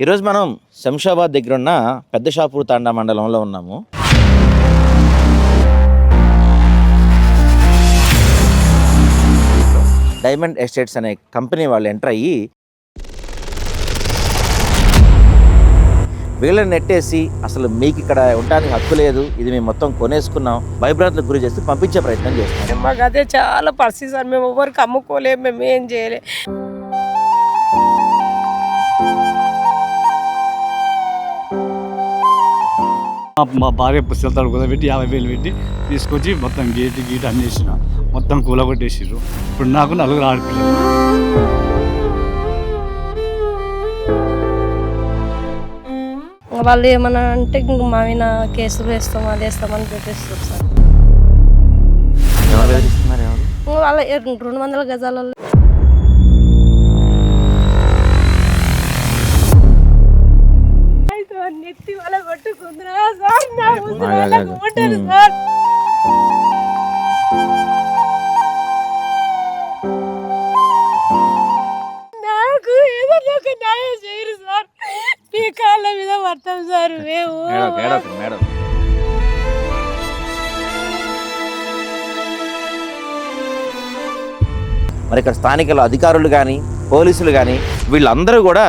ఈరోజు మనం శంషాబాద్ దగ్గర ఉన్న పెద్ద షాపూర్ తాండా మండలంలో ఉన్నాము. డైమండ్ ఎస్టేట్స్ అనే కంపెనీ వాళ్ళు ఎంటర్ అయ్యి వీళ్ళని నెట్టేసి అసలు మీకు ఇక్కడ ఉండడానికి హక్కు లేదు ఇది మేము మొత్తం కొనేసుకున్నాం భయభ్రాంతులకు గురి చేసి పంపించే ప్రయత్నం చేస్తున్నాం. మాకు అదే చాలా పరిస్థితి సార్ మేము ఎవరికి అమ్ముకోలేము మేము ఏం చేయలేము. మా- మా భార్య పుస్తకాలు కుదబెట్టి యాభై వేలు పెట్టి తీసుకొచ్చి మొత్తం గేటు గీటు అన్నేసిన మొత్తం కూలగొట్టేసిర్రు ఇప్పుడు నాకు నలుగురు ఆడపిల్లలు. వాళ్ళు ఏమన్నా అంటే ఇంక మా మీద కేసులు వేస్తాం అది వేస్తామని పెట్టేస్తారు సార్. వాళ్ళ రెండు వందల గజాలలో నాకు ఒక న్యాయం చేయరు సార్. మీ కాళ్ళ మీద పడతాం సార్ మేము. మేడం మరి ఇక్కడ స్థానికుల అధికారులు కానీ పోలీసులు కానీ వీళ్ళందరూ కూడా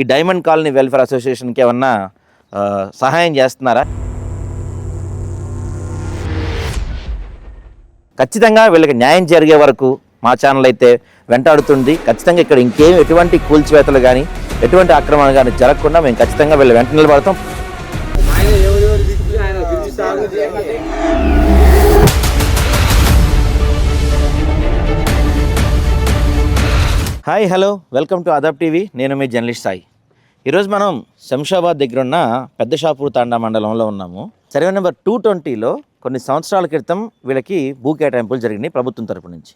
ఈ డైమండ్ కాలనీ వెల్ఫేర్ అసోసియేషన్కి ఏమన్నా సహాయం చేస్తున్నారా? ఖచ్చితంగా వీళ్ళకి న్యాయం జరిగే వరకు మా ఛానల్ అయితే వెంటాడుతుంది. ఖచ్చితంగా ఇక్కడ ఇంకేం ఎటువంటి కూల్చివేతలు కానీ ఎటువంటి ఆక్రమణ కానీ జరగకుండా మేము ఖచ్చితంగా వీళ్ళు వెంట నిలబడతాం. Hi hello welcome to Aadab TV నేను మీ జర్నలిస్ట్ సాయి. ఈరోజు మనం శంషాబాద్ దగ్గర ఉన్న పెద్ద షాపూర్ తాండా మండలంలో ఉన్నాము. సర్వే నెంబర్ టూ ట్వంటీలో కొన్ని సంవత్సరాల క్రితం వీళ్ళకి భూ కేటాయింపులు జరిగినాయి ప్రభుత్వం తరపు నుంచి.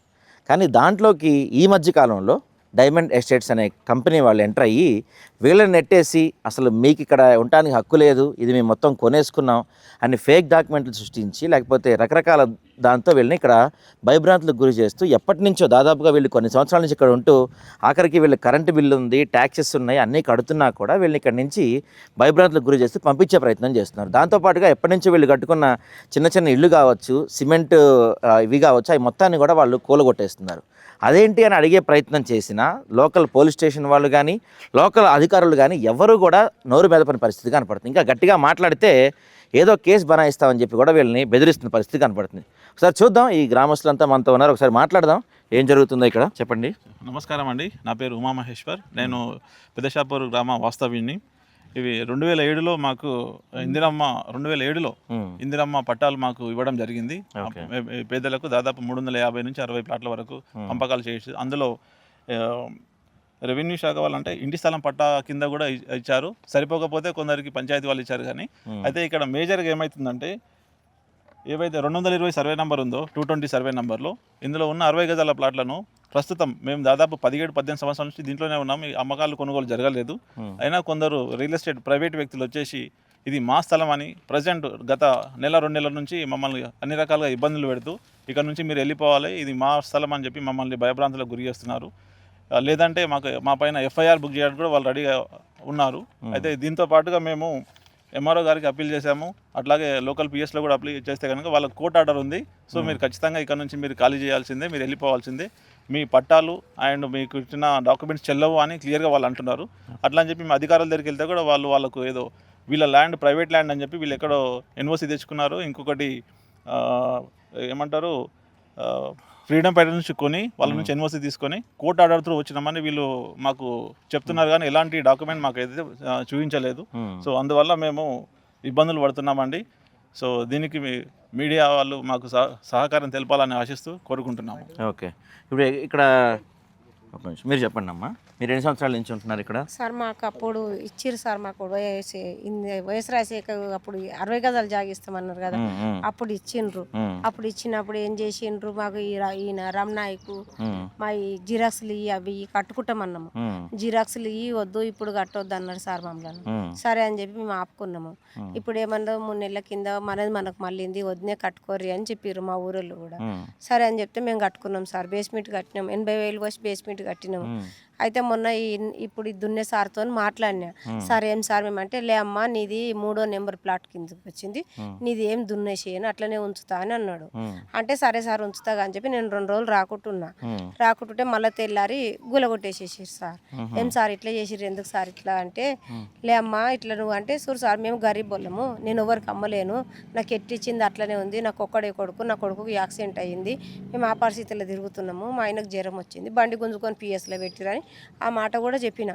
కానీ దాంట్లోకి ఈ మధ్య కాలంలో డైమండ్ ఎస్టేట్స్ అనే కంపెనీ వాళ్ళు ఎంటర్ అయ్యి వీళ్ళని నెట్టేసి అసలు మీకు ఇక్కడ ఉండడానికి హక్కు లేదు ఇది మేము మొత్తం కొనేసుకున్నాం అని ఫేక్ డాక్యుమెంట్లు సృష్టించి లేకపోతే రకరకాల దాంతో వీళ్ళని ఇక్కడ భయభ్రాంతులకు గురి చేస్తూ ఎప్పటి నుంచో దాదాపుగా వీళ్ళు కొన్ని సంవత్సరాల నుంచి ఇక్కడ ఉంటూ ఆఖరికి వీళ్ళు కరెంటు బిల్లు ఉంది ట్యాక్సెస్ ఉన్నాయి అన్నీ కడుతున్నా కూడా వీళ్ళని ఇక్కడ నుంచి భయభ్రాంతులకు గురి చేస్తూ పంపించే ప్రయత్నం చేస్తున్నారు. దాంతోపాటుగా ఎప్పటి నుంచో వీళ్ళు కట్టుకున్న చిన్న చిన్న ఇళ్ళు కావచ్చు సిమెంట్ ఇవి కావచ్చు అవి మొత్తాన్ని కూడా వాళ్ళు కూలగొట్టేస్తున్నారు. అదేంటి అని అడిగే ప్రయత్నం చేసినా లోకల్ పోలీస్ స్టేషన్ వాళ్ళు కానీ లోకల్ అధికారులు కానీ ఎవరు కూడా నోరు మెదపని పరిస్థితి కనపడుతుంది. ఇంకా గట్టిగా మాట్లాడితే ఏదో కేసు బనాయిస్తామని చెప్పి కూడా వీళ్ళని బెదిరిస్తున్న పరిస్థితి కనపడుతుంది. ఒకసారి చూద్దాం ఈ గ్రామస్తులంతా మనతో ఉన్నారు. ఒకసారి మాట్లాడదాం. ఏం జరుగుతుందో ఇక్కడ? చెప్పండి. నమస్కారం అండి. నా పేరు ఉమామహేశ్వర్. నేను పెద్దషాపూర్ గ్రామ వాస్తవ్యుని ఇవి రెండు వేల ఏడులో మాకు ఇందిరమ్మ రెండు వేల ఏడులో ఇందిరమ్మ పట్టాలు మాకు ఇవ్వడం జరిగింది. పేదలకు దాదాపు మూడు వందల యాభై నుంచి అరవై ప్లాట్ల వరకు పంపకాలు చేసి అందులో రెవెన్యూ శాఖ వాళ్ళు అంటే ఇంటి స్థలం పట్టా కింద కూడా ఇచ్చారు. సరిపోకపోతే కొందరికి పంచాయతీ వాళ్ళు ఇచ్చారు కానీ అయితే ఇక్కడ మేజర్గా ఏమవుతుందంటే ఏవైతే రెండు వందల ఇరవై సర్వే నెంబర్ ఉందో టూ ట్వంటీ సర్వే నెంబర్లో ఇందులో ఉన్న అరవై గజాల ప్లాట్లను ప్రస్తుతం మేము దాదాపు పదిహేడు పద్దెనిమిది సంవత్సరాల నుంచి దీంట్లోనే ఉన్నాం. ఈ అమ్మకాలు కొనుగోలు జరగలేదు. ఉమ్, అయినా కొందరు రియల్ ఎస్టేట్ ప్రైవేట్ వ్యక్తులు వచ్చేసి ఇది మా స్థలం అని ప్రజెంట్ గత నెల రెండు నెలల నుంచి మమ్మల్ని అన్ని రకాలుగా ఇబ్బందులు పెడుతూ ఇక్కడ నుంచి మీరు వెళ్ళిపోవాలి ఇది మా స్థలం అని చెప్పి మమ్మల్ని భయభ్రాంతులకు గురి చేస్తున్నారు. లేదంటే మాకు మా పైన ఎఫ్ఐఆర్ బుక్ చేయడానికి కూడా వాళ్ళు రెడీగా ఉన్నారు. అయితే దీంతో పాటుగా మేము ఎంఆర్ఓ గారికి అప్పీల్ చేశాము. అట్లాగే లోకల్ పిఎస్లో కూడా అప్లై చేస్తే కనుక వాళ్ళకి కోర్ట్ ఆర్డర్ ఉంది. సో మీరు ఖచ్చితంగా ఇక్కడ నుంచి మీరు ఖాళీ చేయాల్సిందే మీరు వెళ్ళిపోవాల్సిందే. మీ పట్టాలు అండ్ మీకు ఇచ్చిన డాక్యుమెంట్స్ చెల్లవు అని క్లియర్గా వాళ్ళు అంటున్నారు. అట్లా అని చెప్పి మీ అధికారుల దగ్గరికి వెళ్తే కూడా వాళ్ళు వాళ్ళకు ఏదో వీళ్ళ ల్యాండ్ ప్రైవేట్ ల్యాండ్ అని చెప్పి వీళ్ళు ఎక్కడో ఎన్ఓసి తెచ్చుకున్నారు. ఇంకొకటి ఏమంటారు ఫ్రీడమ్ ఫైటర్ నుంచి కొని వాళ్ళ నుంచి ఎన్ఓసి తీసుకొని కోర్ట్ ఆర్డర్ త్రూ వచ్చినామని వీళ్ళు మాకు చెప్తున్నారు కానీ ఎలాంటి డాక్యుమెంట్ మాకు అయితే చూపించలేదు. సో అందువల్ల మేము ఇబ్బందులు పడుతున్నామండి. సో దీనికి మీ- మీడియా వాళ్ళు మాకు సహ- సహకారం తెలపాలని ఆశిస్తూ కోరుకుంటున్నాము. ఓకే. ఇప్పుడు ఇక్కడ ఒక నిమిషం. మీరు చెప్పండి అమ్మా. మీరు ఎన్ని సంవత్సరాల నుంచి ఉంటున్నారు ఇక్కడ? సార్ మాకు అప్పుడు ఇచ్చిర్రు సార్ మాకు వయసు వయసు రాసేక అప్పుడు అరవై గజాలు జాగిస్తామన్నారు కదా. అప్పుడు ఇచ్చిండ్రు అప్పుడు ఇచ్చినప్పుడు ఏం చేసిండ్రు మాకు ఈయన రమణాయకు మా ఈ జిరాక్స్లు ఇవి అవి కట్టుకుంటామన్నాము. జిరాక్స్లు ఇవి వద్దు ఇప్పుడు కట్టొద్దు అన్నారు సార్ మమ్మల్ని. సరే అని చెప్పి మేము ఆపుకున్నాము. ఇప్పుడు ఏమన్నా మూడు నెలల కింద మనది మనకు మళ్ళీంది వద్దునే కట్టుకోర్రి అని చెప్పారు మా ఊరోళ్ళు కూడా. సరే అని చెప్తే మేము కట్టుకున్నాం సార్. బేస్మెంట్ కట్టినాం. ఎనభై వేలు వచ్చి బేస్మెంట్ బేస్మెంట్ కట్టినాము. అయితే మొన్న ఈ ఇప్పుడు దున్నే సార్తో మాట్లాడినా. సార్ ఏం సార్ మేమంటే లే అమ్మా నీది మూడో నెంబర్ ప్లాట్ కిందకి వచ్చింది. నీది ఏం దున్నేసేయను అట్లనే ఉంచుతా అని అన్నాడు. అంటే సరే సార్ ఉంచుతా అని చెప్పి నేను రెండు రోజులు రాకుంటున్నా. రాకుంటుంటే మళ్ళీ తెల్లారి గులగొట్టేసేసారు సార్. ఏం సార్ ఇట్లా చేసిర్రు? ఎందుకు సార్ ఇట్లా? అంటే లే అమ్మా ఇట్లా నువ్వు అంటే చూడు సార్ మేము గరీబ్ వాళ్ళము. నేను ఎవరికి అమ్మలేను. నాకు ఎట్టిచ్చింది అట్లనే ఉంది. నాకు ఒక్కడే కొడుకు నా కొడుకుకి యాక్సిడెంట్ అయ్యింది. మేము ఆ పరిస్థితిలో తిరుగుతున్నాము. మా ఆయనకు జ్వరం వచ్చింది. బండి గుంజుకొని పిఎస్లో పెట్టిరని ఆ మాట కూడా చెప్పిన.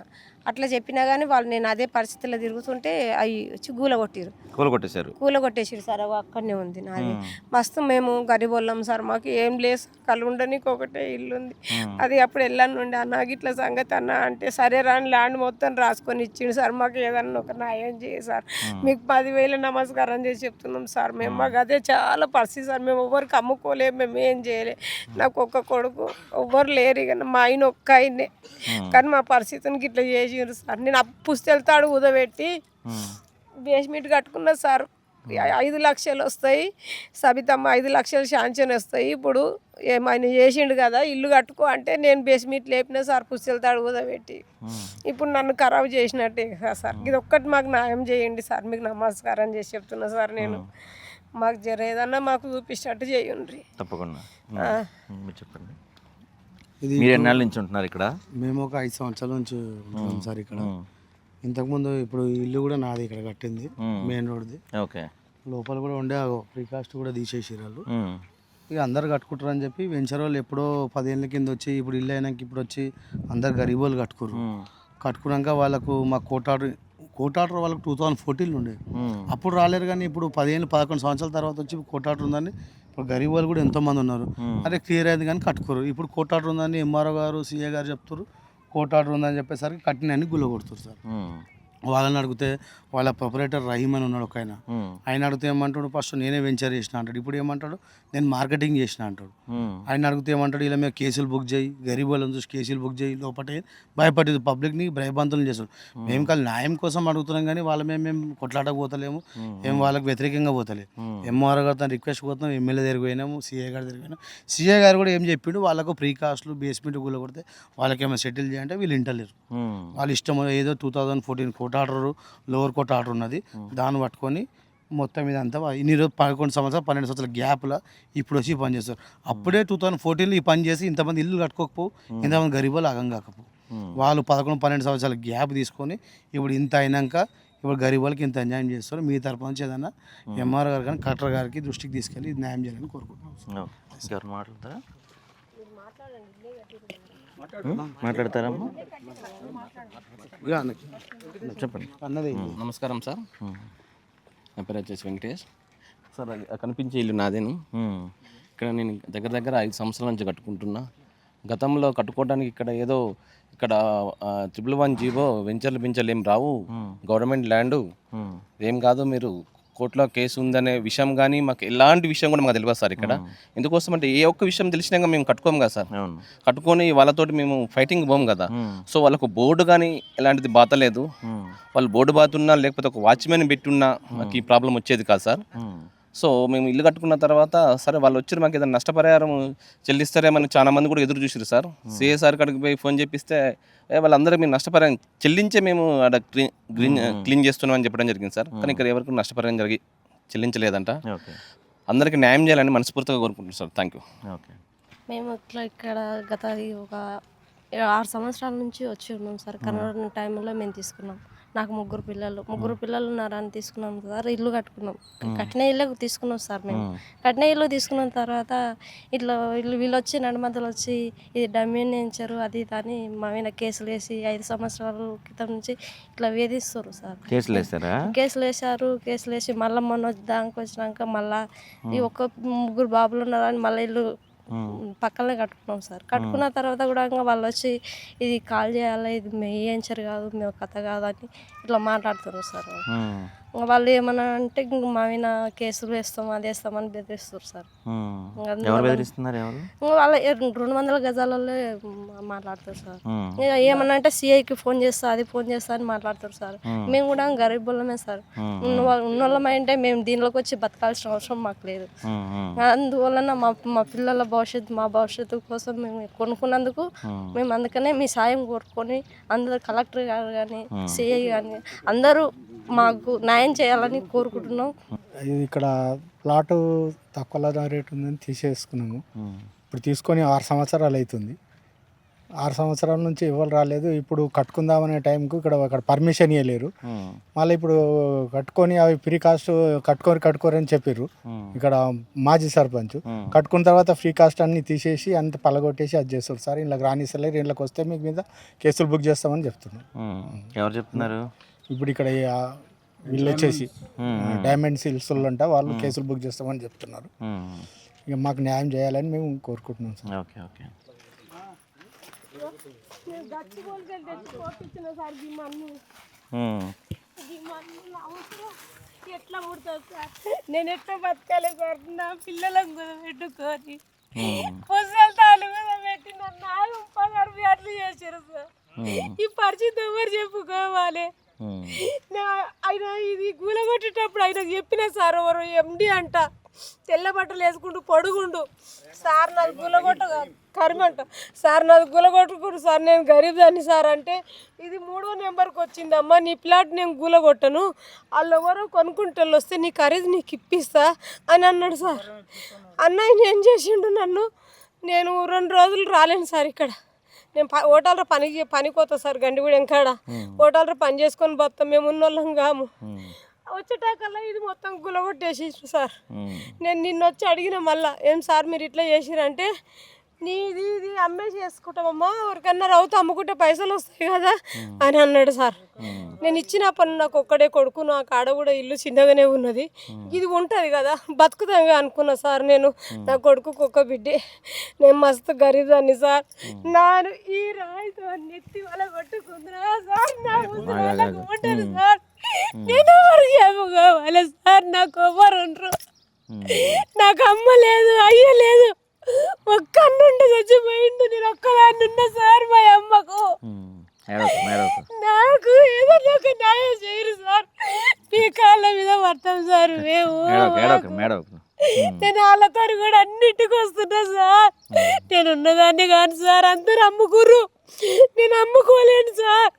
అట్లా చెప్పినా కానీ వాళ్ళు నేను అదే పరిస్థితిలో తిరుగుతుంటే అవి వచ్చి గూల కొట్టిరు. కూల కొట్టేశారు. కూల కొట్టేసిరు సార్ అక్కడనే ఉంది నాది. మస్తు మేము గరీబ్ వాళ్ళం సార్ మాకు ఏం లేదు కళ్ళు ఉండనికి ఒకటే ఇల్లు ఉంది అది అప్పుడు వెళ్ళాను ఉండే అన్న ఇట్లా సంగతి అన్న అంటే సరే రాని ల్యాండ్ మొత్తం రాసుకొని ఇచ్చిండు సార్ మాకు ఏదన్నా ఒక న్యాయం చేయ సార్. మీకు పదివేలు నమస్కారం చేసి చెప్తున్నాం సార్. మేము మాకు అదే చాలా పరిస్థితి సార్. మేము ఎవరికి అమ్ముకోలేము మేము ఏం చేయలే. నాకు ఒక్క కొడుకు ఎవ్వరు లేరు ఇక. మా ఆయన ఒక్క ఆయనే కానీ మా పరిస్థితిని ఇట్లా చేసిండ్రు సార్. నేను అప్పు పుస్తెళ్తాడు ఉదబెట్టి బేస్మెంట్ కట్టుకున్నా సార్. ఐదు లక్షలు వస్తాయి. సబితమ్మ ఐదు లక్షలు శాంక్షన్ వస్తాయి. ఇప్పుడు ఏమైనా చేసిండు కదా ఇల్లు కట్టుకో అంటే నేను బేస్మెంట్ లేపిన సార్ పుస్తెళ్తాడు కుదబెట్టి ఇప్పుడు నన్ను ఖరాబ్ చేసినట్టే కదా సార్. ఇది ఒక్కటి మాకు న్యాయం చేయండి సార్. మీకు నమస్కారం చేసి చెప్తున్నా సార్ నేను. మాకు జర ఏదన్నా మాకు చూపించినట్టు చేయండి తప్పకుండా. చెప్పండి. ఇది మీరు ఎన్నాళ్ళ నుంచి ఉంటున్నారు ఇక్కడ మేము ఒక ఐదు సంవత్సరాల నుంచి ఉంటున్నాం సార్ ఇక్కడ. ఇంతకుముందు ఇప్పుడు ఇల్లు కూడా నాది ఇక్కడ కట్టింది. మెయిన్ రోడ్ది ఓకే లోపల కూడా ఉండే ఫ్రీ కాస్ట్ కూడా తీసేసారు వాళ్ళు. ఇక అందరు కట్టుకుంటారు అని చెప్పి వెంచర్ వాళ్ళు ఎప్పుడో పదేళ్ళ కింద వచ్చి ఇప్పుడు ఇల్లు అయినాక ఇప్పుడు వచ్చి అందరు గరీబ్ వాళ్ళు కట్టుకోరు ఉమ్. కట్టుకున్నాక వాళ్ళకు మా కోటాడు కోటాటర్ వాళ్ళకి టూ థౌజండ్ ఫోర్టీన్లో ఉండే. అప్పుడు రాలేరు కానీ ఇప్పుడు పదిహేను పదకొండు సంవత్సరాల తర్వాత వచ్చి కోటాటర్ ఉందని ఇప్పుడు గరీబ్ వాళ్ళు కూడా ఎంతోమంది ఉన్నారు. అదే క్లియర్ అయింది కానీ కట్టుకోరు. ఇప్పుడు కోటాటర్ ఉందని ఎంఆర్ఓ గారు సీఏ గారు చెప్తారు కోటాటర్ ఉందని చెప్పేసరికి కట్టినన్ని గుల్ల కొడుతారు సార్. వాళ్ళని అడిగితే వాళ్ళ ప్రొపరేటర్ రహీమ్ అని ఉన్నాడు ఒక ఆయన. ఆయన అడిగితే ఏమంటాడు ఫస్ట్ నేనే వెంచర్ చేసిన అంటాడు. ఇప్పుడు ఏమంటాడు నేను మార్కెటింగ్ చేసిన అంటాడు. ఆయన అడిగితే ఏమంటాడు ఇలా మేము కేసులు బుక్ చేయి గరీబ్ వాళ్ళని చూసి కేసులు బుక్ చేయి లోపటే భయపడేది పబ్లిక్ని భయభంతులు చేస్తాడు మేము కాదు న్యాయం కోసం అడుగుతున్నాం కానీ వాళ్ళ మేము మేము కొట్లాటకు పోతలేము ఏం వాళ్ళకి వ్యతిరేకంగా పోతలేము ఎంఆర్ఓ గారితో రిక్వెస్ట్ పోతున్నాం ఎమ్మెల్యే దగ్గరికి పోయినాము సీఏ గారి దగ్గరికి పోయినాం. సీఏ గారు కూడా ఏం చెప్పిండు వాళ్ళకు ప్రీ కాస్ట్లు బేస్మెంట్ గుల్ల కొడితే వాళ్ళకి ఏమైనా సెటిల్ చేయంటే వీళ్ళు ఇంటలేరు. వాళ్ళ ఇష్టం ఏదో two thousand fourteen court order lower court order ఉన్నది. దాన్ని పట్టుకొని మొత్తం ఇదంతా ఇన్ని రోజు పదకొండు సంవత్సరాలు పన్నెండు సంవత్సరాల గ్యాప్లో ఇప్పుడు వచ్చి పని చేస్తారు. అప్పుడే టూ థౌజండ్ ఫోర్టీన్లో ఈ పని చేసి ఇంతమంది ఇల్లు కట్టుకోకపోవు ఇంతమంది గరీబులు అగం కాకపోవు వాళ్ళు పదకొండు పన్నెండు సంవత్సరాల గ్యాప్ తీసుకొని ఇప్పుడు ఇంత అయినాక ఇప్పుడు గరీబ్ వాళ్ళకి ఇంత అన్యాయం చేస్తారు. మీ తరపు నుంచి ఏదైనా ఎంఆర్ గారు కానీ కలెక్టర్ గారికి దృష్టికి తీసుకెళ్ళి న్యాయం చేయాలని కోరుకుంటున్నాం. మాట్లాడతారమ్మా చెప్పండి. అన్నది. నమస్కారం సార్. నా పేరు వచ్చేసి వెంకటేష్. సార్ కనిపించే ఇల్లు నాదేను. ఇక్కడ నేను దగ్గర దగ్గర ఐదు సంవత్సరాల నుంచి కట్టుకుంటున్నా. గతంలో కట్టుకోవడానికి ఇక్కడ ఏదో ఇక్కడ ట్రిపుల్ వన్ జీవో వెంచర్లు పెంచర్లు ఏం రావు గవర్నమెంట్ ల్యాండ్. ఏం కాదు మీరు. కోర్టులో కేసు ఉందనే విషయం కానీ మాకు ఎలాంటి విషయం కూడా మాకు తెలియదు సార్ ఇక్కడ. ఎందుకోసం అంటే ఏ ఒక్క విషయం తెలిసినాక మేము కట్టుకోము కదా సార్. కట్టుకొని వాళ్ళతోటి మేము ఫైటింగ్ పోము కదా. సో వాళ్ళకు బోర్డు కానీ ఎలాంటిది బాతలేదు ఉమ్. వాళ్ళు బోర్డు బాతున్నా లేకపోతే ఒక వాచ్మెన్ పెట్టున్నా మాకు ఈ ప్రాబ్లం వచ్చేది కాదు సార్. సో మేము ఇల్లు కట్టుకున్న తర్వాత సరే వాళ్ళు వచ్చి మాకు ఏదైనా నష్టపరిహారం చెల్లిస్తారేమని చాలా మంది కూడా ఎదురు చూసారు సార్. సిఏ సార్ కాడికి పోయి ఫోన్ చేపిస్తే ఏ వాళ్ళందరూ మేము నష్టపరిహారం చెల్లించే మేము ఆడ క్లీన్ గ్రీన్ క్లీన్ చేస్తున్నామని చెప్పడం జరిగింది సార్. కానీ ఇక్కడ ఎవరికి నష్టపరిహారం జరిగి చెల్లించలేదంట. ఓకే. అందరికీ న్యాయం చేయాలని మనస్ఫూర్తిగా కోరుకుంటున్నాం సార్. Thank you okay. మేము ఇట్లా ఇక్కడ గత ఈ ఒక ఆరు సంవత్సరాల నుంచి వచ్చి ఉన్నాం సార్. కరోనా టైంలో మేము తీసుకున్నాం. నాకు ముగ్గురు పిల్లలు. ముగ్గురు పిల్లలు ఉన్నారని తీసుకున్నాం సార్ ఇల్లు కట్టుకున్నాం. కట్టిన ఇల్లు తీసుకున్నాం సార్ మేము. కట్టిన ఇల్లు తీసుకున్న తర్వాత ఇట్లా ఇల్లు వీళ్ళు వచ్చి నడుమద్దలు వచ్చి ఇది డమ్మీ నేంచారు అది ఇది అని మా మీద కేసులు వేసి ఐదు సంవత్సరాల క్రితం నుంచి ఇట్లా వేధిస్తారు సార్. కేసులు వేస్తారా కేసులు వేసారు కేసులు వేసి మళ్ళీ మొన్న వచ్చి దానికి వచ్చినాక మళ్ళా ఈ ఒక్క ముగ్గురు బాబులు ఉన్నారని మళ్ళీ ఇల్లు పక్కనే కట్టుకున్నాం సార్. కట్టుకున్న తర్వాత కూడా ఇంకా వాళ్ళు వచ్చి ఇది కాల్ చేయాలి? ఇది వేయించరు కాదు మేము కథ కాదు అని ఇట్లా మాట్లాడుతున్నారు సార్ వాళ్ళు. ఏమన్నా అంటే ఇంక మా మీద కేసులు వేస్తాం అది వేస్తామని బెదిరిస్తారు సార్. ఎవరు బెదిరిస్తున్నారు ఎవరు? ఇంకా వాళ్ళ రెండు వందల గజాలలో మాట్లాడతారు సార్. ఇక ఏమన్నా అంటే సిఐకి ఫోన్ చేస్తా అది ఫోన్ చేస్తా అని మాట్లాడతారు సార్. మేము కూడా గరీబ్ వాళ్ళమే సార్. ఉన్న అంటే మేము దీనిలోకి వచ్చి బతకాల్సిన అవసరం మాకు లేదు. అందువలన మా మా పిల్లల భవిష్యత్తు మా భవిష్యత్తు కోసం మేము కొనుక్కున్నందుకు మేము అందుకనే మీ సాయం కోరుకొని అందరు కలెక్టర్ గారు కానీ సిఐ కానీ అందరూ మాకు న్యాయం చేయాలని కోరుకుంటున్నాం ఇక్కడ ప్లాటు తక్కువ రేట్ ఉందని తీసేసుకున్నాము. ఇప్పుడు తీసుకొని ఆరు సంవత్సరాలు అవుతుంది ఆరు సంవత్సరాల నుంచి ఎవరు రాలేదు ఇప్పుడు కట్టుకుందామనే టైంకు ఇక్కడ అక్కడ పర్మిషన్ ఇవ్వలేరు. మళ్ళీ ఇప్పుడు కట్టుకొని అవి ఫ్రీ కాస్ట్ కట్టుకొని కట్టుకోరు అని చెప్పారు. ఇక్కడ మాజీ సర్పంచ్. కట్టుకున్న తర్వాత ఫ్రీ కాస్ట్ అన్ని తీసేసి అంత పలగొట్టేసి అది చేస్తారు సార్ ఇలా రానిస్తలేరు ఇళ్ళకి వస్తే మీకు మీద కేసులు బుక్ చేస్తామని చెప్తున్నారు. ఎవరు చెప్తున్నారు ఇప్పుడు ఇక్కడ వీళ్ళు వచ్చేసి. డైమండ్ సిల్స్ అంట వాళ్ళు కేసులు బుక్ చేస్తామని చెప్తున్నారు. ఇక మాకు న్యాయం చేయాలని మేము కోరుకుంటున్నాం సార్ ఓకే ఓకే. ఎట్లా పుడతావు సార్ నేను ఎట్లా బతకాలి సార్ నా పిల్లలకు కుదబెట్టుకొని ఉమ్. పుస్తకాలు తాళ్ళు మీద పెట్టి నన్ను పదహారు అట్లు చేశారు సార్. ఈ పరిస్థితి ఎవరు చెప్పుకోవాలి Hmm. ఆయన ఇది గూలగొట్టేటప్పుడు ఆయన చెప్పిన సార్ ఎవరు ఎండి అంట. తెల్ల బట్టలు వేసుకుంటూ పొడుగుండు సార్ నాది గులగొట్ట కరిమంట సార్ నాది గులగొట్టుకుడు సార్ నేను గరీబ్ దాన్ని సార్ అంటే ఇది మూడో నెంబర్కి వచ్చిందమ్మా నీ ప్లాట్ నేను గులగొట్టను. వాళ్ళు ఎవరో కొనుక్కుంటే వస్తే నీ ఖరీదు నీకు ఇప్పిస్తా అని అన్నాడు సార్. అన్నయ్య ఏం చేసిండు నన్ను? నేను రెండు రోజులు రాలేను సార్ ఇక్కడ. నేను ప- హోటల్లో పని పనికి పోతా సార్ గండిగూడెం కాడ హోటల్లో పని చేసుకొని పోతాం మేము ఉన్నోళ్ళం కాము. వచ్చేటాకల్లా ఇది మొత్తం గులగొట్టేసి సార్. నేను నిన్న వచ్చి అడిగిన మళ్ళా ఏం సార్ మీరు ఇట్లా చేసిరంటే నీది ఇది అమ్మేసి చేసుకుంటామమ్మా. ఎవరికన్నా రౌతు అమ్ముకుంటే పైసలు వస్తాయి కదా అని అన్నాడు సార్. నేను ఇచ్చినప్పుడు నాకు ఒక్కడే కొడుకు నా కాడ కూడా ఇల్లు చిన్నగానే ఉన్నది. ఇది ఉంటుంది కదా బతుకుతాగా అనుకున్నా సార్ నేను. నా కొడుకుకు ఒక్క బిడ్డే. నేను మస్తు గరీదాన్ని సార్. నాను ఈ రాయితో నెత్తి వల్ల కొట్టుకుందిరా సార్. నా ఉంటాను సార్. నేను ఏమో సార్. నాకు ఎవరు ఉండరు. నాకు అమ్మ లేదు అయ్య లేదు. ఒక్క అన్నుండి చచ్చిపోయిండు. నేను ఒక్కదాన్ని ఉన్నా సార్ మా అమ్మకు. నాకు ఏదో ఒక న్యాయం చేయరు సార్. మీ కాళ్ళ మీద పడతాం సార్ మేము. నేను వాళ్ళతో కూడా అన్నిటికి వస్తున్నా సార్. నేను ఉన్నదాన్ని కాదు సార్. అందరు అమ్ముకుర్రు. నేను అమ్ముకోలేను సార్.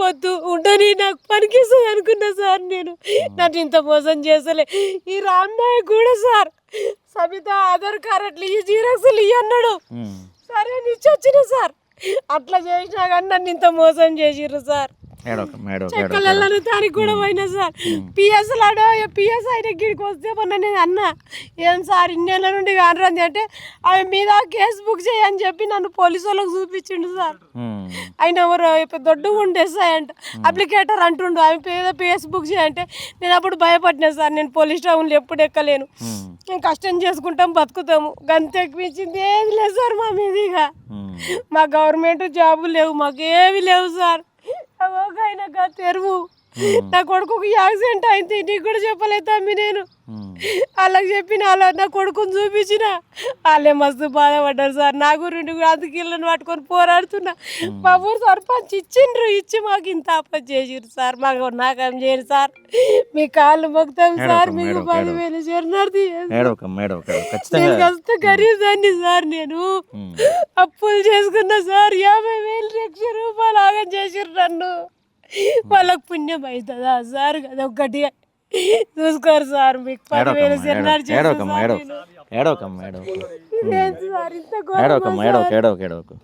వద్దు ఉండని నాకు పనికిస్తుంది అనుకున్నా సార్ నేను. నన్ను ఇంత మోసం చేసలే ఈ రామ్ నాయక్ కూడా సార్ సబిత ఆధార్ కార్డు ఈ జీరాక్స్లు ఇవి అన్నాడు. సరే వచ్చిన సార్. అట్లా చేసినా కానీ నన్ను ఇంత మోసం చేసిర్రు సార్. చెక్కలలో దానికి కూడా పోయినా సార్. పిఎస్ లాడో పిఎస్ ఆయన గిడికి వస్తే మొన్న నేను అన్న ఏం సార్ ఇన్నేళ్ళ నుండి కానరంది? అంటే ఆమె మీద కేసు బుక్ చేయని చెప్పి నన్ను పోలీసు వాళ్ళకి చూపించిండు సార్. ఆయన ఎవరు దొడ్డు ఉండేస్తాయంట అప్లికేటర్ అంటుండు ఆమె పేద పిఎస్ బుక్ చేయంటే నేను అప్పుడు భయపడినా సార్ నేను పోలీస్ స్టేషన్లో ఎప్పుడు ఎక్కలేను. మేము. కష్టం చేసుకుంటాం బతుకుతాము. గంత ఎక్కించింది ఏది లేదు సార్ మా మీద. మా గవర్నమెంట్ జాబులు లేవు మాకు ఏవి లేవు సార్. ఆయన తెరువు. నా కొడుకుకి యాక్సిడెంట్ అయింది నీకు కూడా చెప్పలేదు తమ్మి నేను. వాళ్ళకి చెప్పిన వాళ్ళ నా కొడుకుని చూపించిన. వాళ్ళే మస్తు బాధపడ్డారు సార్. నా గురించి కూడా అందుకు ఇళ్ళని పట్టుకొని పోరాడుతున్నా. మా ఊరు సర్పంచ్ ఇచ్చిండ్రు ఇచ్చి మాకు ఇంత ఆపద చేసిర్రు సార్. మాకు నాకేం చేయరు సార్. మీ కాళ్ళు మొక్కుతాం సార్ మీకు పదివేలు ఏడవకు. నేను సార్ నేను. అప్పులు చేసుకున్నా సార్ యాభై వేలు లక్ష రూపాయలు ఆగం చేసిర్రు నన్ను. వాళ్ళకు పుణ్యం అవుతుందా సార్? కదా ఒక్కటి చూసుకోరు సార్ మీకు పదివేలు ఏడవకు.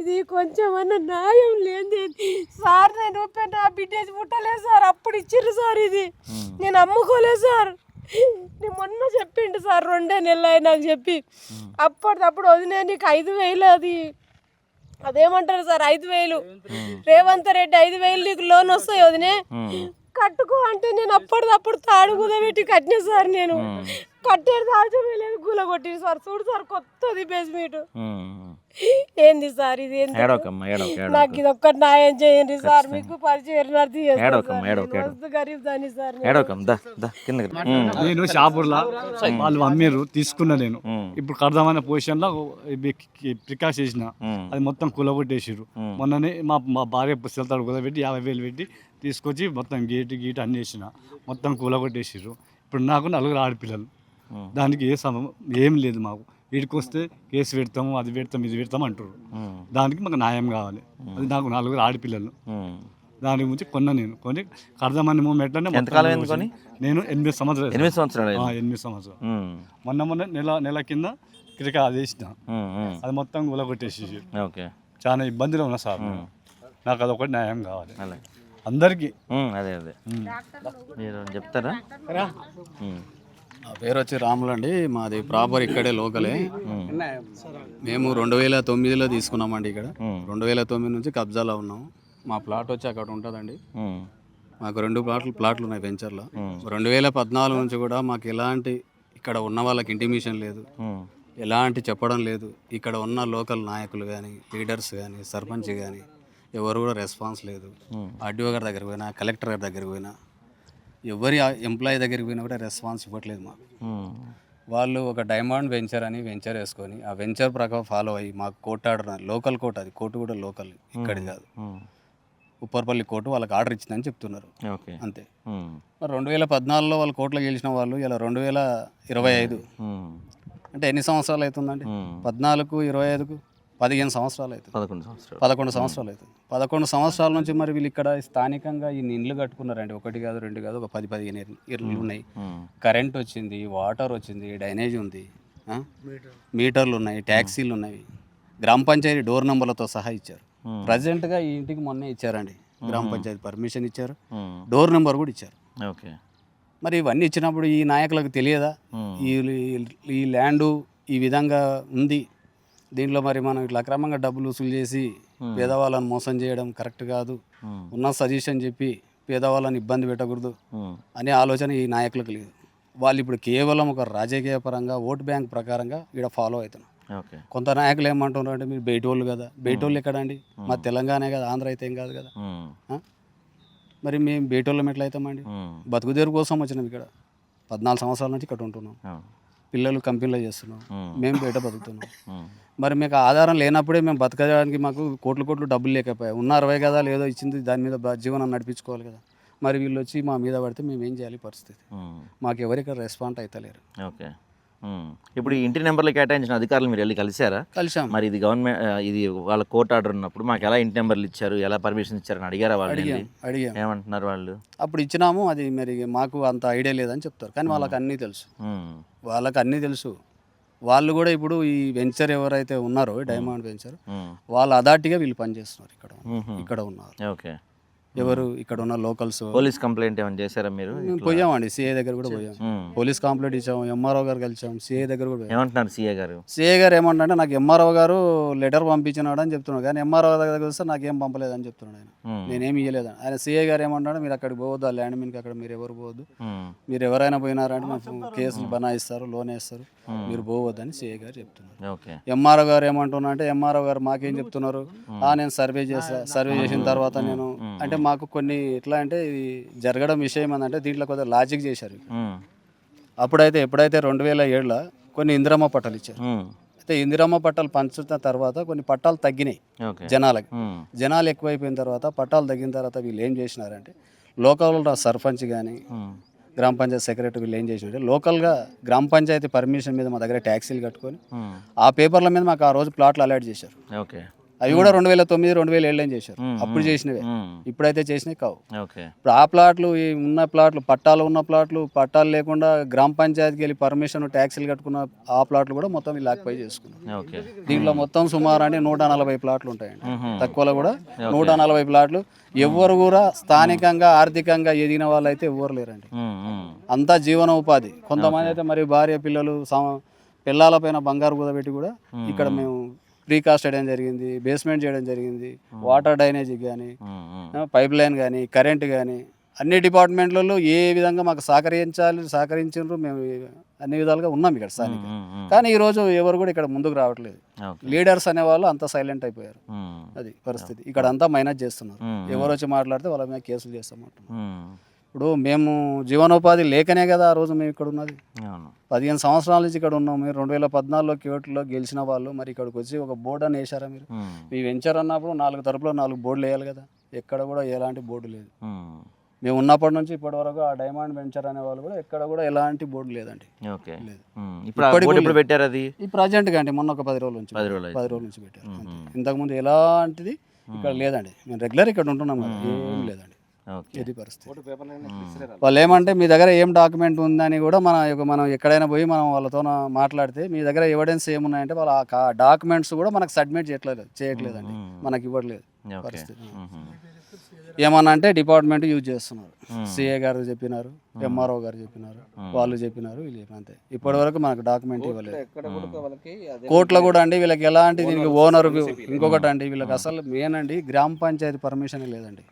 ఇది కొంచెం అన్న న్యాయం లేని సార్ నేను నా బిడ్డ పుట్టలేదు సార్. అప్పుడు ఇచ్చిర్రు సార్ ఇది. నేను అమ్ముకోలేదు సార్. నేను మొన్న చెప్పిండు సార్ రెండే నెలలు అయి నాకు చెప్పి. అప్పటిదప్పుడు వదిలే నీకు ఐదు వేలు అది. అదేమంటారు సార్ ఐదు వేలు. రేవంత్ రెడ్డి ఐదు వేలు నీకు లోన్ వస్తాయి వదినే. కట్టుకో అంటే నేను అప్పటిదప్పుడు తాడు కుదబెట్టి కట్టిన. సార్ నేను. కట్టేది దాల్చమే లేదు గుల కొట్టింది సార్. చూడు సార్ కొత్తది బేస్మెంట్. ఏంది సార్ ఇది ఏంది నాకు ఇది ఒక్కటి న్యాయం చేయండి సార్ మీకు పరిచయం గరీబ్ సార్ నేను. షాపూర్లో వాళ్ళు అమ్మిర్రు తీసుకున్నా నేను. ఇప్పుడు కడదామనే పొజిషన్లో ప్రికాష్ చేసిన. ఉమ్, అది మొత్తం కులగొట్టేసిర్రు. ఉమ్. మొన్ననే మా మా భార్య పుస్తకాలు కుదబెట్టి యాభై వేలు పెట్టి తీసుకొచ్చి మొత్తం గేటు గీటు అన్ని వేసిన మొత్తం కూలగొట్టేసిర్రు. ఇప్పుడు నాకు నలుగురు ఆడపిల్లలు. దానికి ఏ సమం ఏం లేదు మాకు. వీడికి వస్తే కేసు పెడతాము అది పెడతాం ఇది పెడతాం అంటారు దానికి మాకు న్యాయం కావాలి. అది నాకు నలుగురు ఆడపిల్లలు. దాని గురించి కొన్నా నేను. కొని కడదామని మూమెంట్లోనే? నేను ఎనిమిది సంవత్సరాలు ఎనిమిది సంవత్సరాలు. ఎనిమిది సంవత్సరాలు. మొన్న మొన్న నెల నెల కింద క్రికెట్ అది వేసిన. అది మొత్తం కూలగొట్టేసి ఓకే. చాలా ఇబ్బందిలో ఉన్నా సార్. నాకు అదొకటి న్యాయం కావాలి. అలాగే అందరికీ. అదే అదే. మీరు చెప్తారా? నా పేరు వచ్చి రాములు అండి. మాది ప్రాపర్ ఇక్కడే లోకలే. మేము రెండు వేల తొమ్మిదిలో తీసుకున్నామండి ఇక్కడ. రెండు వేల తొమ్మిది నుంచి కబ్జాలో ఉన్నాం. మా ప్లాట్ వచ్చి అక్కడ ఉంటుందండి. మాకు రెండు ప్లాట్లు ప్లాట్లు ఉన్నాయి వెంచర్లో. రెండు వేల పద్నాలుగు నుంచి కూడా మాకు ఎలాంటి ఇక్కడ ఉన్న వాళ్ళకి ఇంటిమేషన్ లేదు. ఎలాంటి చెప్పడం లేదు. ఇక్కడ ఉన్న లోకల్ నాయకులు కానీ లీడర్స్ కానీ సర్పంచ్ కానీ ఎవరు కూడా రెస్పాన్స్ లేదు. ఆర్డీఓ గారి దగ్గరికి పోయినా కలెక్టర్ గారి దగ్గరికి పోయినా ఎవరి ఎంప్లాయీ దగ్గరికి పోయినా కూడా రెస్పాన్స్ ఇవ్వట్లేదు మాకు. ఉమ్, వాళ్ళు ఒక డైమండ్ వెంచర్ అని వెంచర్ వేసుకొని ఆ వెంచర్ ప్రకారం ఫాలో అయ్యి మాకు కోర్టు ఆర్డర్ లోకల్ కోర్టు అది కోర్టు కూడా లోకల్ ఇక్కడి కాదు. ఉమ్, ఉప్పర్పల్లి కోర్టు వాళ్ళకి ఆర్డర్ ఇచ్చిందని చెప్తున్నారు. ఓకే అంతే. మరి రెండు వేల పద్నాలుగులో వాళ్ళు కోర్టులో గెలిచిన వాళ్ళు ఇలా రెండు వేల ఇరవై ఐదు. అంటే ఎన్ని సంవత్సరాలు అవుతుందండి. పద్నాలుగు ఇరవై ఐదుకు? పదిహేను సంవత్సరాలు అవుతుంది. పదకొండు సంవత్సరాలు. పదకొండు సంవత్సరాలు అవుతుంది. పదకొండు సంవత్సరాల నుంచి మరి వీళ్ళు ఇక్కడ స్థానికంగా ఇన్ని ఇండ్లు కట్టుకున్నారండి. ఒకటి కాదు రెండు కాదు ఒక పది పదిహేను ఇర్- ఇళ్ళు ఉన్నాయి. కరెంట్ వచ్చింది వాటర్ వచ్చింది డ్రైనేజ్ ఉంది ఆ? మీటర్లు ఉన్నాయి ట్యాక్సీలు ఉన్నాయి. గ్రామ పంచాయతీ డోర్ నంబర్లతో సహా ఇచ్చారు. ప్రజెంట్గా ఈ ఇంటికి మొన్నే ఇచ్చారండి. గ్రామ పంచాయతీ పర్మిషన్ ఇచ్చారు. డోర్ నెంబర్ కూడా ఇచ్చారు. ఓకే. మరి ఇవన్నీ ఇచ్చినప్పుడు ఈ నాయకులకు తెలియదా? ఈ ఈ ల్యాండు ఈ విధంగా ఉంది. దీంట్లో మరి మనం ఇట్లా అక్రమంగా డబ్బులు వసూలు చేసి పేదవాళ్ళని మోసం చేయడం కరెక్ట్ కాదు. ఉమ్, ఉన్న సజెషన్ చెప్పి పేదవాళ్ళని ఇబ్బంది పెట్టకూడదు ఉమ్, అనే ఆలోచన ఈ నాయకులకు లేదు. వాళ్ళు ఇప్పుడు కేవలం ఒక రాజకీయ పరంగా ఓట్ బ్యాంక్ ప్రకారంగా ఇక్కడ ఫాలో అవుతున్నారు. కొంత నాయకులు ఏమంటున్నారు అంటే మీరు బయట వాళ్ళు కదా. బయట వాళ్ళు ఎక్కడండి? మా తెలంగాణ కదా ఆంధ్ర అయితే ఏం కాదు కదా? మరి మేము బయట వాళ్ళం ఎట్లా అవుతామండి? ఉమ్, బతుకుదేరు కోసం వచ్చినాం ఇక్కడ. పద్నాలుగు సంవత్సరాల నుంచి ఇక్కడ ఉంటున్నాం. పిల్లలు కంపెనీలో చేస్తున్నాం. మేము బయట బతుకుతున్నాం. మరి మీకు ఆధారం లేనప్పుడే మేము బతకడానికి మాకు కోట్లు కోట్లు డబ్బులు లేకపోయాయి. ఉన్న అరవై కదా లేదో ఇచ్చింది దాని మీద జీవనం నడిపించుకోవాలి కదా. మరి వీళ్ళు వచ్చి మా మీద పడితే మేము ఏం చేయాలి పరిస్థితి? మాకు ఎవరు ఇక్కడ రెస్పాండ్ అవుతలేరు ఓకే. ఇప్పుడు ఇంటి నెంబర్లు కేటాయించిన అధికారులు మీరు వెళ్ళి కలిసారా కలిసాం మరి ఇది గవర్నమెంట్ ఇది వాళ్ళ కోర్టు ఆర్డర్ ఉన్నప్పుడు మాకు ఎలా ఇంటి నెంబర్లు ఇచ్చారు ఎలా పర్మిషన్ ఇచ్చారని అడిగారా వాళ్ళు అడిగాం వెళ్ళి? అడిగాం. ఏమంటున్నారు వాళ్ళు? అప్పుడు ఇచ్చినాము అది మరి మాకు అంత ఐడియా లేదని చెప్తారు. కానీ వాళ్ళకి అన్నీ తెలుసు. వాళ్ళకి అన్నీ తెలుసు. వాళ్ళు కూడా ఇప్పుడు ఈ వెంచర్ ఎవరైతే ఉన్నారో డైమండ్ వెంచర్ వాళ్ళ అథారిటీగా వీళ్ళు పనిచేస్తున్నారు ఇక్కడ. ఇక్కడ ఉన్నారు. ఓకే. ఎవరు ఇక్కడ ఉన్న లోకల్స్ పోలీస్ కంప్లైంట్ ఏమైనా చేశారా మీరు? మేము? పోయామండి సిఐ దగ్గర కూడా పోయాం. ఉమ్. పోలీస్ కంప్లైంట్ ఇచ్చాము ఎంఆర్ఓ గారు కలిసాం సిఐ దగ్గర కూడా పోయాం. ఏమంటున్నారు సీఏ గారు? సిఐ గారు ఏమంటే నాకు ఎంఆర్ఓ గారు లెటర్ పంపించినాడు అని చెప్తున్నాడు. కానీ ఎంఆర్ఓ దగ్గర వస్తే నాకేం పంపలేదని చెప్తున్నాడు ఆయన. ఉమ్, నేనేమి ఇవ్వలేదని ఆయన సిఐ గారు ఏమంటాడు మీరు అక్కడికి పోవద్దు ఆ ల్యాండ్ మీదకి అక్కడ మీరు ఎవరు పోవద్దు. ఉమ్, మీరు ఎవరైనా పోయినారంటే మాకు కేసులు బనాయిస్తారు లోన్ వేస్తారు. మీరు పోవద్దని సిఐ గారు చెప్తున్నారు. ఓకే. ఎంఆర్ఓ గారు ఏమంటున్నా అంటే ఎంఆర్ఓ గారు మాకేం చెప్తున్నారు? ఆ నేను సర్వే చేస్తా సర్వే చేసిన తర్వాత నేను అంటే మాకు కొన్ని ఎట్లా అంటే ఇది జరగడం విషయం ఏంటంటే దీంట్లో కొద్దిగా లాజిక్ చేశారు అప్పుడైతే ఎప్పుడైతే రెండు వేల ఏడులో కొన్ని ఇందిరమ్మ పట్టాలు ఇచ్చారు. అయితే ఇందిరమ్మ పట్టాలు పంచుతున్న తర్వాత కొన్ని పట్టాలు తగ్గినాయి జనాలకి. జనాలు ఎక్కువైపోయిన తర్వాత పట్టాలు తగ్గిన తర్వాత వీళ్ళు ఏం చేసినారంటే లోకల్ సర్పంచ్ కానీ గ్రామ పంచాయతీ సెక్రటరీ వీళ్ళు ఏం చేసినారంటే లోకల్గా గ్రామ పంచాయతీ పర్మిషన్ మీద మా దగ్గర ట్యాక్సీలు కట్టుకొని ఆ పేపర్ల మీద మాకు ఆ రోజు ప్లాట్లు అలాట్ చేశారు. ఓకే. అవి కూడా రెండు వేల తొమ్మిది రెండు వేల ఏళ్ళు చేశారు. అప్పుడు చేసినవే. ఇప్పుడైతే చేసినవి కావు. ఇప్పుడు ఆ ప్లాట్లు ఈ ఉన్న ప్లాట్లు పట్టాలు ఉన్న ప్లాట్లు పట్టాలు లేకుండా గ్రామ పంచాయతీకి వెళ్ళి పర్మిషన్ ట్యాక్సీలు కట్టుకున్న ఆ ప్లాట్లు కూడా మొత్తం వీళ్ళు ఆక్యుపై చేసుకున్నారు దీంట్లో మొత్తం సుమారు అంటే నూట నలభై ప్లాట్లు ఉంటాయండి. తక్కువలో కూడా నూట నలభై ప్లాట్లు. ఎవ్వరు కూడా స్థానికంగా ఆర్థికంగా ఎదిగిన వాళ్ళు అయితే ఎవ్వరు లేరండి. అంతా జీవనోపాధి కొంతమంది అయితే మరి భార్య పిల్లలు పిల్లల పైన బంగారు కుదబెట్టి కూడా ఇక్కడ మేము ప్రీకాస్ట్ చేయడం జరిగింది బేస్మెంట్ చేయడం జరిగింది వాటర్ డ్రైనేజీ కానీ పైప్ లైన్ కానీ కరెంట్ కానీ అన్ని డిపార్ట్మెంట్లలో ఏ విధంగా మాకు సహకరించాలి సహకరించారు మేము అన్ని విధాలుగా ఉన్నాం ఇక్కడ స్థానిక. కానీ ఈరోజు ఎవరు కూడా ఇక్కడ ముందుకు రావట్లేదు. లీడర్స్ అనేవాళ్ళు అంతా సైలెంట్ అయిపోయారు. అది పరిస్థితి. ఇక్కడ అంతా మైనస్ చేస్తున్నారు. ఎవరు వచ్చి మాట్లాడితే వాళ్ళ మీద కేసులు చేస్తామంటున్నారు. ఇప్పుడు మేము జీవనోపాధి లేకనే కదా ఆ రోజు మేము ఇక్కడ ఉన్నది. పదిహేను సంవత్సరాల నుంచి ఇక్కడ ఉన్నాం. మీరు రెండు వేల పద్నాలుగులో క్యూట్లో గెలిచిన వాళ్ళు మరి ఇక్కడికి వచ్చి ఒక బోర్డు అని వేశారా మీరు? మీ వెంచర్ అన్నప్పుడు నాలుగు తరపులో నాలుగు బోర్డులు వేయాలి కదా. ఎక్కడ కూడా ఎలాంటి బోర్డు లేదు. మేము ఉన్నప్పటి నుంచి ఇప్పటి వరకు ఆ డైమండ్ వెంచర్ అనే వాళ్ళు కూడా ఎక్కడ కూడా ఎలాంటి బోర్డు లేదండి. ఇప్పుడు పెట్టారు అది? ఈ ప్రాజెక్ట్ కంటే మొన్న ఒక పది రోజుల నుంచి పది రోజులు నుంచి పెట్టారు. ఇంతకుముందు ఎలాంటిది ఇక్కడ లేదండి. మేము రెగ్యులర్ ఇక్కడ ఉంటున్నాం కదా. ఏం లేదండి. ఇది పరిస్థితి. వాళ్ళు ఏమంటే మీ దగ్గర ఏం డాక్యుమెంట్ ఉందని కూడా మన యొక్క మనం ఎక్కడైనా పోయి మనం వాళ్ళతో మాట్లాడితే మీ దగ్గర ఎవిడెన్స్ ఏమున్నాయంటే వాళ్ళ ఆ డాక్యుమెంట్స్ కూడా మనకు సబ్మిట్ చేయట్లేదు చేయట్లేదండి. మనకి ఇవ్వట్లేదు ఓకే. పరిస్థితి. ఏమన్నా అంటే డిపార్ట్మెంట్ యూజ్ చేస్తున్నారు. సిఏ గారు చెప్పినారు ఎంఆర్ఓ గారు చెప్పినారు వాళ్ళు చెప్పినారు వీళ్ళు. అంతే. ఇప్పటి వరకు మనకు డాక్యుమెంట్ ఇవ్వలేదు. కోర్టులో కూడా అండి వీళ్ళకి ఎలాంటి దీనికి ఓనర్ ఇంకొకటి అండి వీళ్ళకి అసలు మెయిన్ అండి గ్రామ పంచాయతీ పర్మిషన్ లేదండి.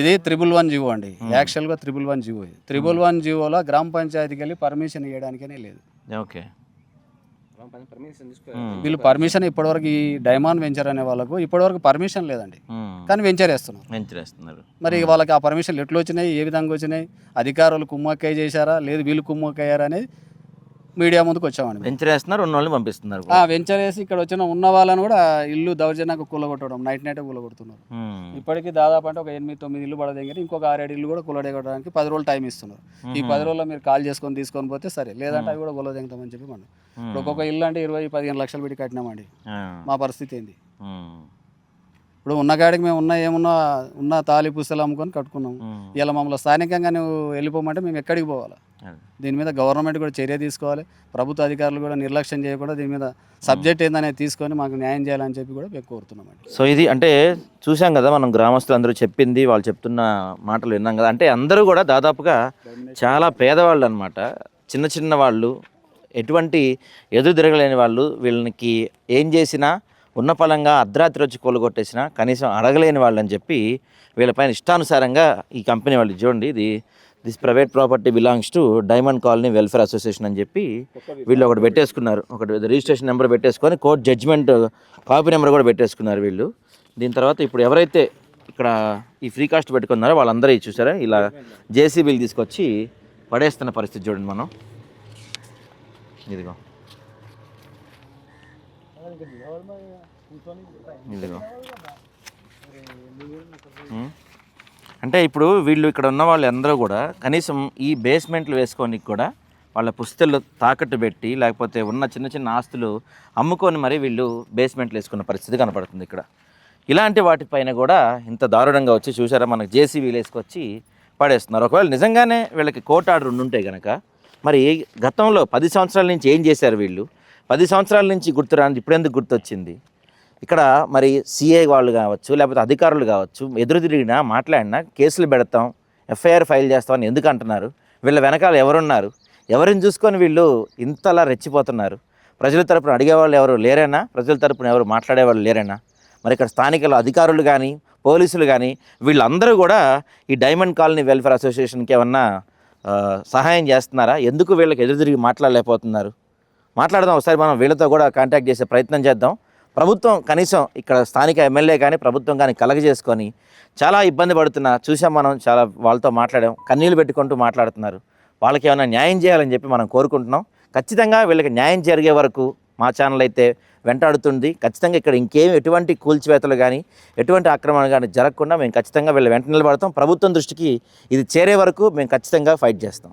ఇది త్రిబుల్ వన్ జీవో అండి. యాక్చువల్గా త్రిబుల్ వన్ జీవో ఇది. త్రిబుల్ వన్ జీవోలో గ్రామ పంచాయతీకి వెళ్ళి పర్మిషన్ ఇవ్వడానికనే లేదు. ఓకే. పర్మిషన్ ఉమ్, వీళ్ళు పర్మిషన్ ఇప్పటివరకు ఈ డైమండ్ వెంచర్ అనే వాళ్ళకు ఇప్పటివరకు పర్మిషన్ లేదండి. ఉమ్, కానీ వెంచర్ వేస్తున్నారు వెంచరేస్తున్నారు మరి వాళ్ళకి ఆ పర్మిషన్లు ఎట్లా వచ్చినాయి? ఏ విధంగా వచ్చినాయి? అధికారులు కుమ్మక్కయ్య చేశారా? లేదు వీళ్ళు కుమ్మక్కయ్యారా అనేది మీడియా ముందుకు వచ్చామండి మేము. వెంచరేస్తున్నారు ఉన్న వాళ్ళని పంపిస్తున్నారు ఆ వెంచర్ వేసి ఇక్కడ వచ్చిన ఉన్న వాళ్ళని కూడా ఇల్లు దౌర్జన్యంగా కూలగొట్టడం నైట్ నైట్ కూలగొడుతున్నారు. ఉమ్, ఇప్పటికీ దాదాపు అంటే ఒక ఎనిమిది తొమ్మిది ఇల్లు పడ దగ్గర ఇంకొక ఆరేడు ఇల్లు కూడా కూలగొట్టడానికి పది రోజులు టైం ఇస్తున్నారు. ఈ పది రోజుల్లో మీరు కాల్ చేసుకొని తీసుకొని పోతే సరే లేదంటే అవి కూడా కూలదెంగుతామని చెప్పి మనం. ఒక్కొక్క ఇల్లు అంటే ఇరవై పదిహేను లక్షలు పెట్టి కట్టినామండి. మా పరిస్థితి ఏంది? ఇప్పుడు ఉన్న కాడికి మేము ఉన్న ఏమున్నా ఉన్న తాలి పుస్తలు అమ్ముకొని కట్టుకున్నాం ఇలా మమ్మల్ని స్థానికంగా నువ్వు వెళ్ళిపోమంటే మేము ఎక్కడికి పోవాలి. దీని మీద గవర్నమెంట్ కూడా చర్య తీసుకోవాలి. ప్రభుత్వ అధికారులు కూడా నిర్లక్ష్యం చేయకుండా దీని మీద సబ్జెక్ట్ ఏందనేది తీసుకొని మాకు న్యాయం చేయాలని చెప్పి కూడా మేము కోరుతున్నామండి. సో ఇది అంటే చూసాం కదా మనం గ్రామస్తులు అందరూ చెప్పింది వాళ్ళు చెప్తున్న మాటలు విన్నాం కదా. అంటే అందరూ కూడా దాదాపుగా చాలా పేదవాళ్ళు అనమాట చిన్న చిన్న వాళ్ళు ఎటువంటి ఎదురు తిరగలేని వాళ్ళు వీళ్ళకి ఏం చేసినా ఉన్న ఫలంగా అర్ధరాత్రి వచ్చి కొలగొట్టేసినా కనీసం అడగలేని వాళ్ళని చెప్పి వీళ్ళపైన ఇష్టానుసారంగా ఈ కంపెనీ వాళ్ళు చూడండి ఇది this private property belongs to diamond colony welfare association అని చెప్పి వీళ్ళు ఒకటి పెట్టేసుకున్నారు. ఒకటి రిజిస్ట్రేషన్ నెంబర్ పెట్టేసుకొని కోర్ట్ జడ్జ్మెంట్ కాపీ నెంబర్ కూడా పెట్టేసుకున్నారు వీళ్ళు. దీని తర్వాత ఇప్పుడు ఎవరైతే ఇక్కడ ఈ ఫ్రీ కాస్ట్ పెట్టుకున్నారో వాళ్ళందరూ చూసారా? ఇలా జేసీబీలు తీసుకొచ్చి పడేస్తున్న పరిస్థితి చూడండి మనం. ఇదిగో. ఇదిగో అంటే ఇప్పుడు వీళ్ళు ఇక్కడ ఉన్న వాళ్ళు అందరూ కూడా కనీసం ఈ బేస్మెంట్లు వేసుకోనికి కూడా వాళ్ళ పుస్తలు తాకట్టు పెట్టి లేకపోతే ఉన్న చిన్న చిన్న ఆస్తులు అమ్ముకొని మరి వీళ్ళు బేస్మెంట్లు వేసుకున్న పరిస్థితి కనపడుతుంది ఇక్కడ. ఇలాంటి వాటిపైన కూడా ఇంత దారుణంగా వచ్చి చూసారా? మనకు జేసీబీలు వేసుకొచ్చి పడేస్తున్నారు. ఒకవేళ నిజంగానే వీళ్ళకి కోర్టు ఆర్డర్ ఉండుంటే కనుక మరి గతంలో పది సంవత్సరాల నుంచి ఏం చేశారు వీళ్ళు? పది సంవత్సరాల నుంచి గుర్తురాని ఇప్పుడెందుకు గుర్తొచ్చింది? ఇక్కడ మరి సిఐ వాళ్ళు కావచ్చు లేకపోతే అధికారులు కావచ్చు ఎదురు తిరిగినా మాట్లాడినా కేసులు పెడతాం ఎఫ్ఐఆర్ ఫైల్ చేస్తామని ఎందుకు అంటున్నారు? వీళ్ళ వెనకాల ఎవరున్నారు? ఎవరిని చూసుకొని వీళ్ళు ఇంతలా రెచ్చిపోతున్నారు? ప్రజల తరపున అడిగేవాళ్ళు ఎవరు లేరైనా? ప్రజల తరపున ఎవరు మాట్లాడేవాళ్ళు లేరైనా? మరి ఇక్కడ స్థానికుల అధికారులు కానీ పోలీసులు కానీ వీళ్ళందరూ కూడా ఈ డైమండ్ కాలనీ వెల్ఫేర్ అసోసియేషన్కి ఏమన్నా సహాయం చేస్తున్నారా? ఎందుకు వీళ్ళకి ఎదురు తిరిగి మాట్లాడలేకపోతున్నారు? మాట్లాడదాం ఒకసారి మనం వీళ్ళతో కూడా కాంటాక్ట్ చేసే ప్రయత్నం చేద్దాం. ప్రభుత్వం కనీసం ఇక్కడ స్థానిక ఎమ్మెల్యే కానీ ప్రభుత్వం కానీ కలగజేసుకొని చాలా ఇబ్బంది పడుతున్న చూసాం మనం చాలా వాళ్ళతో మాట్లాడాం కన్నీళ్ళు పెట్టుకుంటూ మాట్లాడుతున్నారు. వాళ్ళకి ఏమైనా న్యాయం చేయాలని చెప్పి మనం కోరుకుంటున్నాం. ఖచ్చితంగా వీళ్ళకి న్యాయం జరిగే వరకు మా ఛానల్ అయితే వెంటాడుతుంది. ఖచ్చితంగా ఇక్కడ ఇంకేం ఎటువంటి కూల్చివేతలు కానీ ఎటువంటి ఆక్రమణ కానీ జరగకుండా మేము ఖచ్చితంగా వీళ్ళు వెంట నిలబడతాం. ప్రభుత్వం దృష్టికి ఇది చేరే వరకు మేము ఖచ్చితంగా ఫైట్ చేస్తాం.